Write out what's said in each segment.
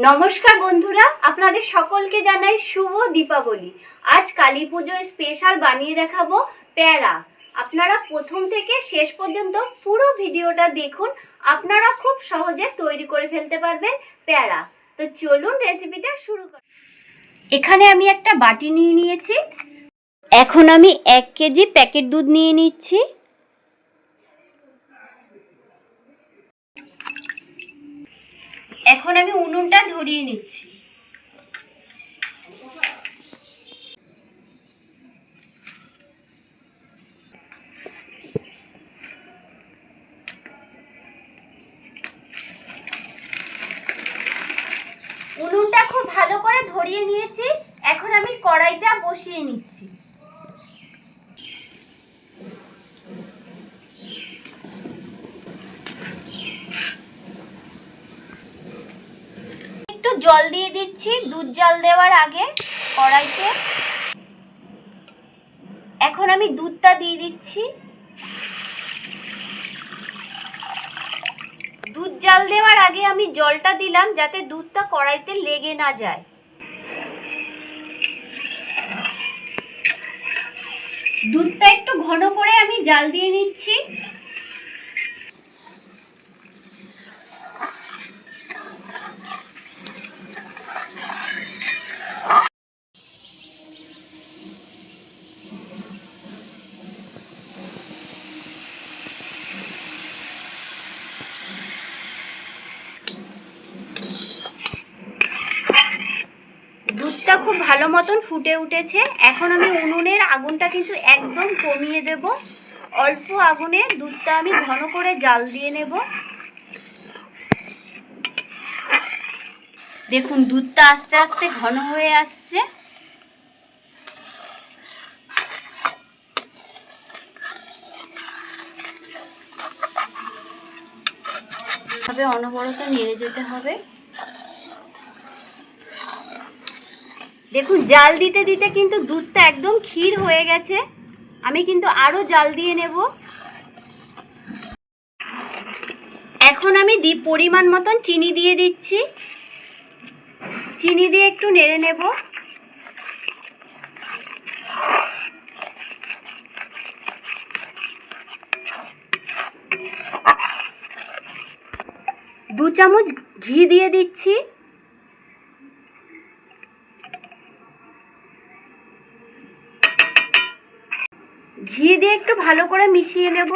নমস্কার বন্ধুরা, আপনাদের সকলকে জানাই শুভ দীপাবলি। আজ কালী পুজোয় স্পেশাল বানিয়ে দেখাবো প্যারা। আপনারা প্রথম থেকে শেষ পর্যন্ত পুরো ভিডিওটা দেখুন, আপনারা খুব সহজে তৈরি করে ফেলতে পারবেন প্যারা। তো চলুন রেসিপিটা শুরু করি। এখানে আমি একটা বাটি নিয়ে নিয়েছি। এখন আমি এক কেজি প্যাকেট দুধ নিয়ে নিচ্ছি। এখন আমি উনুনটা ধরিয়ে নিচ্ছি। উনুনটা খুব ভালো করে ধরিয়ে নিয়েছি। এখন আমি কড়াইটা বসিয়ে নিচ্ছি। জল দিয়ে দিচ্ছি, দুধ জল দেওয়ার আগে কড়াইতে। এখন আমি দুধটা দিয়ে দিচ্ছি। দুধ জাল দেওয়ার আগে আমি জলটা দিলাম যাতে দুধটা কড়াইতে লেগে না যায়। দুধটা একটু ঘন করে আমি জাল দিয়ে নিচ্ছি দুধটা খুব ভালো মতন ফুটে উঠেছে। এখন আমি উনুনের আগুনটা কিন্তু একদম কমিয়ে দেব। অল্প আগুনে দুধটা আমি ঘন করে জাল দিয়ে নেব। দেখুন, দুধটা আস্তে আস্তে ঘন হয়ে আসছে। অনবরত নেড়ে যেতে হবে। দেখুন, জাল দিতে দিতে কিন্তু দুধটা একদম ক্ষীর হয়ে গেছে। আমি কিন্তু আরও জাল দিয়ে নেব। এখন আমি দি পরিমাণ মতন চিনি দিয়ে দিচ্ছি। চিনি দিয়ে একটু নেড়ে নেব। দু চামচ ঘি দিয়ে দিচ্ছি। ঘি দিয়ে একটু ভালো করে মিশিয়ে নেব।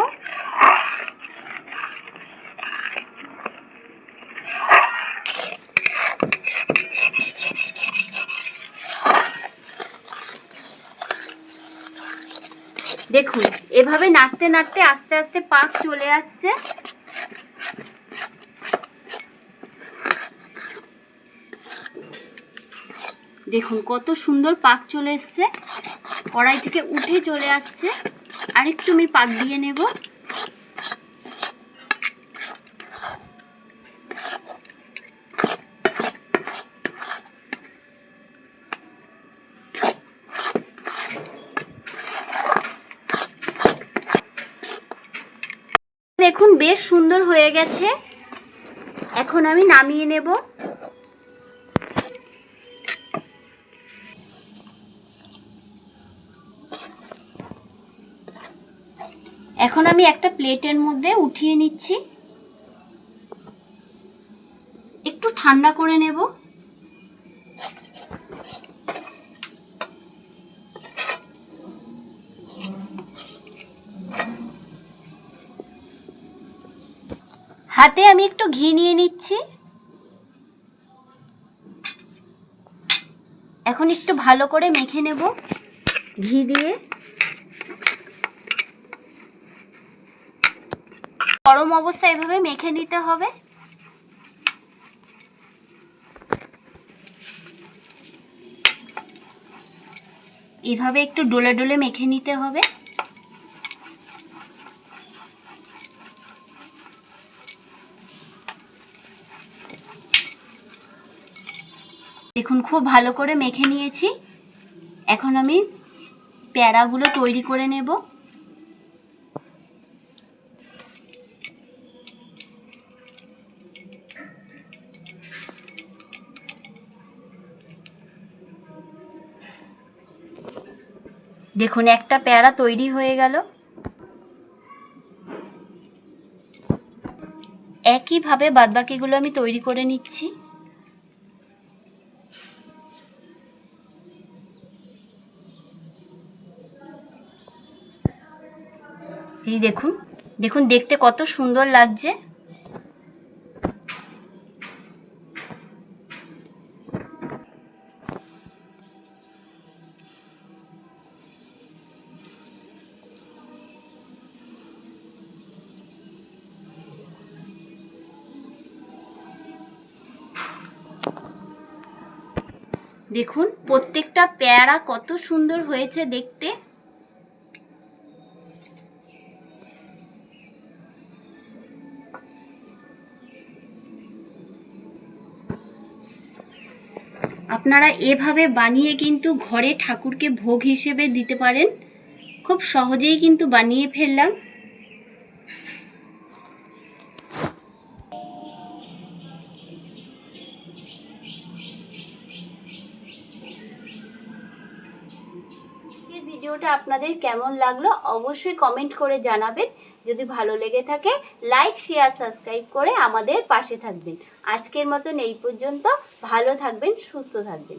দেখুন, এভাবে নাড়তে নাড়তে আস্তে আস্তে পাক চলে আসছে। দেখুন কত সুন্দর পাক চলে এসছে। কড়াই থেকে উঠে চলে আসছে। আরেকটু আমি পাক দিয়ে নেব। দেখুন, বেশ সুন্দর হয়ে গেছে। এখন আমি নামিয়ে নেব। এখন আমি একটা প্লেটের মধ্যে উঠিয়ে নিচ্ছি। একটু ঠান্ডা করে নেব। হাতে আমি একটু ঘি নিয়ে নিচ্ছি। এখন একটু ভালো করে মেখে নেব। ঘি দিয়ে গরম অবস্থায় এভাবে মেখে নিতে হবে। এভাবে একটু ডোলে ডোলে মেখে নিতে হবে। দেখুন, খুব ভালো করে মেখে নিয়েছি। এখন আমি প্যারাগুলো তৈরি করে নেব। দেখুন, একটা পেয়ারা তৈরি হয়ে গেল। একইভাবে বাদবাকিগুলো আমি তৈরি করে নিচ্ছি। এই দেখুন দেখুন, দেখতে কত সুন্দর লাগছে। দেখুন, প্রত্যেকটা পেয়ারা কত সুন্দর হয়েছে দেখতে। আপনারা এভাবে বানিয়ে কিন্তু ঘরে ঠাকুরকে ভোগ হিসেবে দিতে পারেন। খুব সহজেই কিন্তু বানিয়ে ফেললাম। ভিডিওটা আপনাদের কেমন লাগল অবশ্যই কমেন্ট করে জানাবেন। যদি ভালো লেগে থাকে লাইক শেয়ার সাবস্ক্রাইব করে আমাদের পাশে থাকবেন। আজকের মতন এই পর্যন্ত। ভালো থাকবেন, সুস্থ থাকবেন।